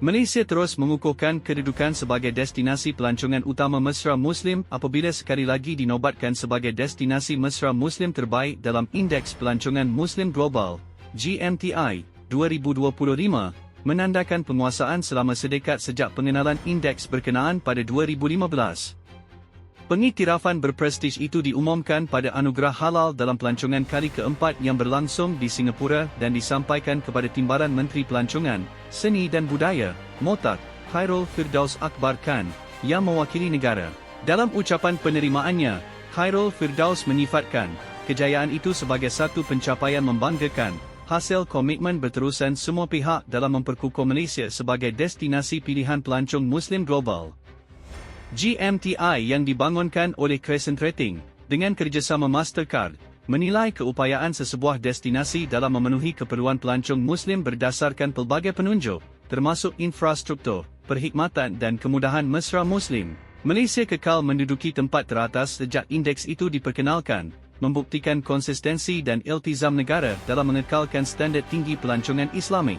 Malaysia terus mengukuhkan kedudukan sebagai destinasi pelancongan utama mesra Muslim apabila sekali lagi dinobatkan sebagai destinasi mesra Muslim terbaik dalam Indeks Pelancongan Muslim Global, GMTI, 2025, menandakan penguasaan selama sedekat sejak pengenalan indeks berkenaan pada 2015. Pengiktirafan berprestij itu diumumkan pada anugerah halal dalam pelancongan kali keempat yang berlangsung di Singapura dan disampaikan kepada Timbalan Menteri Pelancongan, Seni dan Budaya, Motak, Khairul Firdaus Akbar Khan, yang mewakili negara. Dalam ucapan penerimaannya, Khairul Firdaus menyifatkan, kejayaan itu sebagai satu pencapaian membanggakan, hasil komitmen berterusan semua pihak dalam memperkukuh Malaysia sebagai destinasi pilihan pelancong Muslim global. GMTI yang dibangunkan oleh Crescent Rating dengan kerjasama Mastercard menilai keupayaan sesebuah destinasi dalam memenuhi keperluan pelancong Muslim berdasarkan pelbagai penunjuk, termasuk infrastruktur, perkhidmatan dan kemudahan mesra Muslim. Malaysia kekal menduduki tempat teratas sejak indeks itu diperkenalkan, membuktikan konsistensi dan iltizam negara dalam mengekalkan standard tinggi pelancongan Islamik.